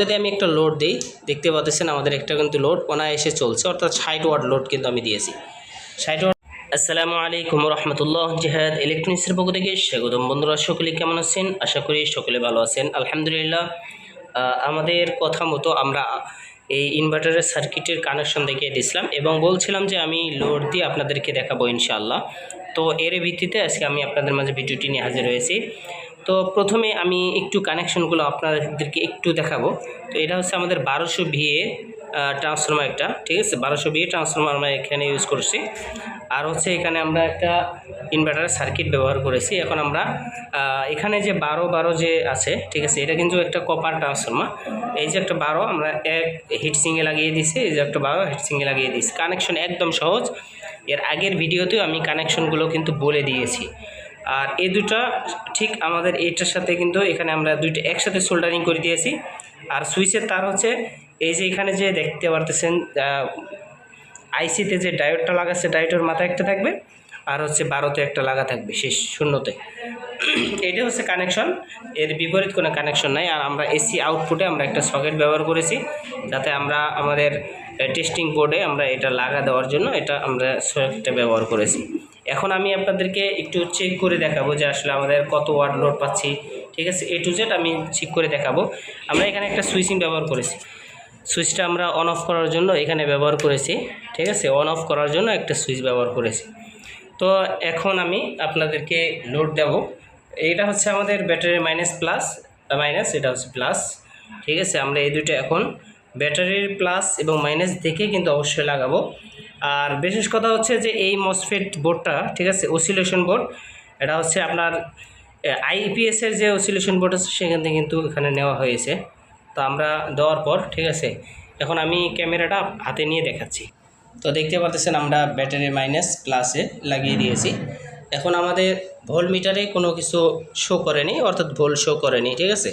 যদি আমি একটা লোড দিই, দেখতে পাচ্ছেন আমাদের একটা কিন্তু লোড অনায়াসে চলছে, অর্থাৎ ষাট ওয়াট লোড কিন্তু আমি দিয়েছি। ষাট ওয়াট আসসালামু আলাইকুম রহমতুল্লাহ জেহাদ ইলেকট্রনিক্সের পক্ষ থেকে স্বাগতম বন্ধুরা, সকলে কেমন আছেন? আশা করি সকলে ভালো আছেন, আলহামদুলিল্লাহ। আমাদের কথা মতো আমরা এই ইনভার্টারের সার্কিটের কানেকশন দেখিয়ে দিয়েছিলাম এবং বলছিলাম যে আমি লোড দিয়ে আপনাদেরকে দেখাবো ইনশাআল্লাহ। তো এর ভিত্তিতে আজকে আমি আপনাদের মাঝে ভিডিওটি নিয়ে হাজির হয়েছি। তো প্রথমে আমি একটু কানেকশনগুলো আপনাদেরকে একটু দেখাবো। তো এটা হচ্ছে আমাদের বারোশো ভিএ ট্রান্সফর্মার একটা, ঠিক আছে? বারোশো ভিএ ট্রান্সফর্মার আমরা এখানে ইউজ করছি। আর হচ্ছে এখানে আমরা একটা ইনভার্টার সার্কিট ব্যবহার করেছি। এখন আমরা এখানে যে বারো বারো যে আছে, ঠিক আছে? এটা কিন্তু একটা কপার ট্রান্সফর্মার এই যে একটা বারো, আমরা এক হিট সিঙ্গে লাগিয়ে দিছি এই যে একটা বারো হিট সিঙ্গে লাগিয়ে দিয়েছি। কানেকশন একদম সহজ। এর আগের ভিডিওতেও আমি কানেকশনগুলো কিন্তু বলে দিয়েছি। আর এই দুটো ঠিক আমাদের এইটার সাথে কিন্তু এখানে আমরা দুইটা একসাথে সোল্ডারিং করে দিয়েছি। আর সুইচের তার হচ্ছে এই যে এখানে যে দেখতে পারতেছেন আইসিতে যে ডায়োডটা লাগাচ্ছে, ডায়োডের মাথায় একটা থাকবে আর হচ্ছে বারোতে একটা লাগা থাকবে শেষ শূন্যতে। এটা হচ্ছে কানেকশন এর বিপরীত কোনো কানেকশন নাই আর আমরা এসি আউটপুটে আমরা একটা সকেট ব্যবহার করেছি যাতে আমরা আমাদের টেস্টিং বোর্ডে আমরা এটা লাগা দেওয়ার জন্য এটা আমরা সকেটটা ব্যবহার করেছি। এখন আমি আপনাদেরকে একটু চেক করে দেখাবো যে আসলে আমাদের কত ওয়াট লোড পাচ্ছি। ঠিক আছে? এ টু জেড আমি চেক করে দেখাবো। আমরা এখানে একটা সুইচিং ব্যবহার করেছি। সুইচটা আমরা অন অফ করার জন্য এখানে ব্যবহার করেছি। ঠিক আছে? অন অফ করার জন্য একটা সুইচ ব্যবহার করেছি। তো এখন আমি আপনাদেরকে লোড দেব। এটা হচ্ছে আমাদের ব্যাটারি মাইনাস প্লাস মাইনাস এটা হচ্ছে প্লাস ঠিক আছে? আমরা এই দুইটা এখন ব্যাটারির প্লাস এবং মাইনাস দেখে কিন্তু অবশ্যই লাগাবো। আর বিশেষ কথা হচ্ছে যে এই মসফেট বোর্ডটা ঠিক আছে অসিলেশন বোর্ড এটা হচ্ছে আপনার আইপিএসের যে অসিলেশন বোর্ড আছে, সেখান থেকে কিন্তু এখানে নেওয়া হয়েছে। তো আমরা দেওয়ার পর, ঠিক আছে, এখন আমি ক্যামেরাটা হাতে নিয়ে দেখাচ্ছি। তো দেখতে পাচ্ছেন আমরা ব্যাটারি মাইনাস প্লাসে লাগিয়ে দিয়েছি। এখন আমাদের ভোল্ট মিটারে কোনো কিছু শো করেনি, অর্থাৎ ভোল্ট শো করেনি, ঠিক আছে।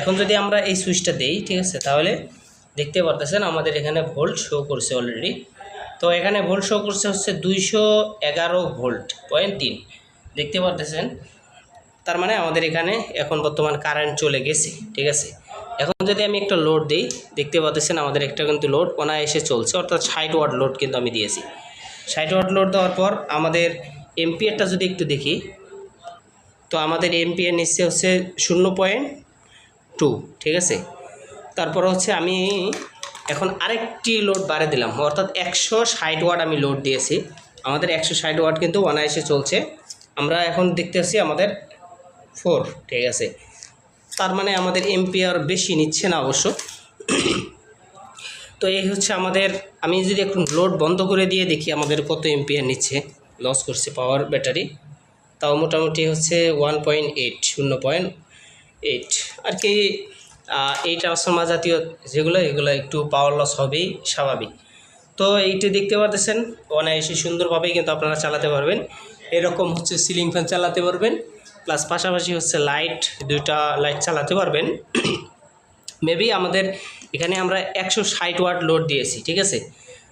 এখন যদি আমরা এই সুইচটা দেই, ঠিক আছে, তাহলে দেখতে পারতেছেন, আমাদের এখানে ভোল্ট শো করছে অলরেডি তো এখানে ভোল্ট শো করছে হচ্ছে দুইশো এগারো ভোল্ট পয়েন্ট তিন। দেখতে পারতেছেন? তার মানে আমাদের এখানে এখন বর্তমান কারেন্ট চলে গেছে, ঠিক আছে? এখন যদি আমি একটা লোড দিই, দেখতে পাচ্ছেন আমাদের একটা কিন্তু লোড অনায়াসে চলছে, অর্থাৎ ষাট ওয়াট লোড কিন্তু আমি দিয়েছি। ষাট ওয়াট লোড দেওয়ার পর আমাদের এমপিআরটা যদি একটু দেখি, তো আমাদের এমপিআর নিচ্ছে হচ্ছে শূন্য পয়েন্ট টু ঠিক আছে? তারপর হচ্ছে আমি এখন আরেকটি লোড বাড়ে দিলাম। অর্থাৎ একশো ষাট ওয়াট আমি লোড দিয়েছি। আমাদের একশো ষাট ওয়াট কিন্তু অনায়াসে চলছে। আমরা এখন দেখতে পাচ্ছি আমাদের ফোর ঠিক আছে। তার মানে আমাদের এমপিআর বেশি নিচ্ছে না অবশ্য। তো এই হচ্ছে আমাদের, আমি যদি এখন লোড বন্ধ করে দিয়ে দেখি আমাদের কত এমপিআর নিচ্ছে। লস করছে পাওয়ার ব্যাটারি তাও মোটামুটি হচ্ছে ওয়ান পয়েন্ট এইট শূন্য পয়েন্ট এইট আর কি এই ট্রান্সফর্মার জাতীয় যেগুলো, এগুলো একটু পাওয়ার লস হবেই, স্বাভাবিক। তো এইটি দেখতে পারতেছেন অনায়াসে সুন্দরভাবেই কিন্তু আপনারা চালাতে পারবেন। এরকম হচ্ছে সিলিং ফ্যান চালাতে পারবেন প্লাস পাশাপাশি হচ্ছে লাইট দুইটা লাইট চালাতে পারবেন। মেবি আমাদের এখানে আমরা একশো ষাট ওয়াট লোড দিয়েছি, ঠিক আছে?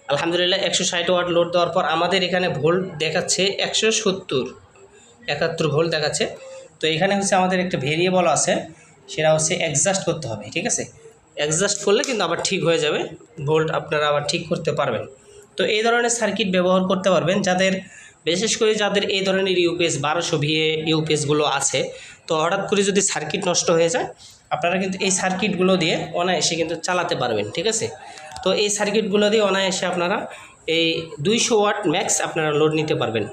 আলহামদুলিল্লাহ, একশো ষাট ওয়াট লোড দেওয়ার পর আমাদের এখানে ভোল্ট দেখাচ্ছে একশো সত্তর, একাত্তর ভোল্ট দেখাচ্ছে। তো এখানে হচ্ছে আমাদের একটা ভেরিয়েবল আছে সেটা হচ্ছে অ্যাডজাস্ট করতে হবে, ঠিক আছে? অ্যাডজাস্ট করলে কিন্তু আবার ঠিক হয়ে যাবে ভোল্ট আপনারা আবার ঠিক করতে পারবেন। তো এই ধরনের সার্কিট ব্যবহার করতে পারবেন যাদের, বিশেষ করে যাদের এই ধরনের ইউপিএস বারোশো ভিএ ইউপিএসগুলো আছে, তো হঠাৎ করে যদি সার্কিট নষ্ট হয়ে যায়, আপনারা কিন্তু এই সার্কিটগুলো দিয়ে অনায়াসে কিন্তু চালাতে পারবেন, ঠিক আছে? তো এই সার্কিটগুলো দিয়ে অনায়াসে আপনারা এই দুইশো ওয়াট ম্যাক্স আপনারা লোড নিতে পারবেন।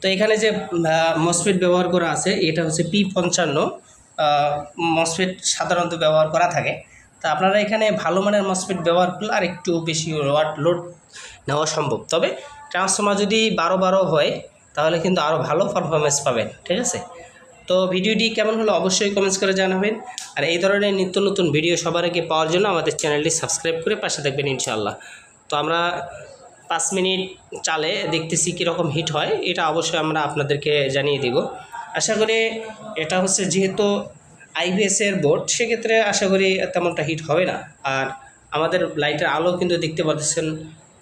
তো এখানে যে মসফিট ব্যবহার করা আছে, এটা হচ্ছে পি পঞ্চান্ন। মসফেট সাধারণত ব্যবহার করা থাকে। তা আপনারা এখানে ভালো মানের মসফেট ব্যবহার করলে আর একটু বেশি ওয়াট লোড নেওয়া সম্ভব। তবে ট্রান্সফর্মার যদি বারো বারো হয়, তাহলে কিন্তু আরও ভালো পারফরমেন্স পাবেন, ঠিক আছে? তো ভিডিওটি কেমন হলো অবশ্যই কমেন্টস করে জানাবেন। আর এই ধরনের নিত্য নতুন ভিডিও সবার আগে পাওয়ার জন্য আমাদের চ্যানেলটি সাবস্ক্রাইব করে পাশে থাকবেন, ইনশাআল্লাহ। তো আমরা পাঁচ মিনিট চালে দেখতেছি কীরকম হিট হয়, এটা অবশ্যই আমরা আপনাদেরকে জানিয়ে দিব। আশা করি এটা হচ্ছে যেহেতু আইবিএসের বোর্ড সেক্ষেত্রে আশা করি তেমনটা হিট হবে না। আর আমাদের লাইটের আলো কিন্তু দেখতে পাচ্ছেন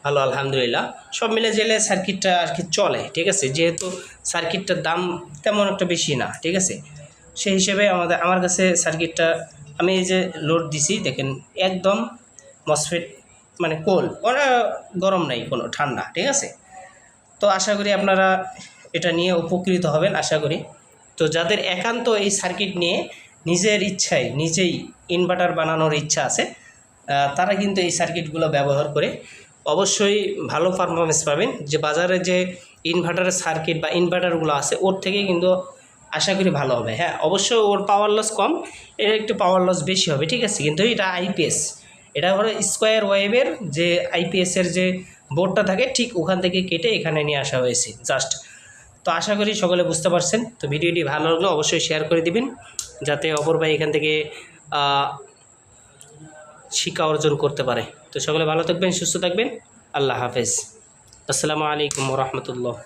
ভালো, আলহামদুলিল্লাহ। সব মিলে জেলে সার্কিটটা আর কি চলে, ঠিক আছে? যেহেতু সার্কিটটার দাম তেমন একটা বেশি না, ঠিক আছে? সেই হিসেবে আমাদের, আমার কাছে সার্কিটটা আমি এই যে লোড দিছি, দেখেন, একদম মসফেট মানে কোল ওরা গরম নাই কোনো, ঠান্ডা, ঠিক আছে? তো আশা করি আপনারা এটা নিয়ে উপকৃত হবেন, আশা করি। তো যাদের একান্ত এই সার্কিট নিয়ে নিজের ইচ্ছায়, নিজেই ইনভার্টার বানানোর ইচ্ছা আছে তারা কিন্তু এই সার্কিটগুলো ব্যবহার করে অবশ্যই ভালো পারফরমেন্স পাবেন। যে বাজারে যে ইনভার্টারের সার্কিট বা ইনভার্টারগুলো আছে, ওর থেকে কিন্তু আশা করি ভালো হবে। হ্যাঁ অবশ্যই ওর পাওয়ার লস কম, এর একটু পাওয়ার লস বেশি হবে, ঠিক আছে? কিন্তু এটা আইপিএস এটা হলো স্কোয়ার ওয়েভের যে আইপিএসের যে বোর্ডটা থাকে, ঠিক ওখান থেকে কেটে এখানে নিয়ে আসা হয়েছে জাস্ট তো আশা করি সকলে বুঝতে পারছেন। তো ভিডিওটি ভালো লাগলে অবশ্যই শেয়ার করে দিবেন, যাতে অপর ভাই এখান থেকে শিক্ষা অর্জন করতে পারে। তো সকলে ভালো থাকবেন, সুস্থ থাকবেন। আল্লাহ হাফেজ। আসসালামু আলাইকুম রহমতুল্লাহ।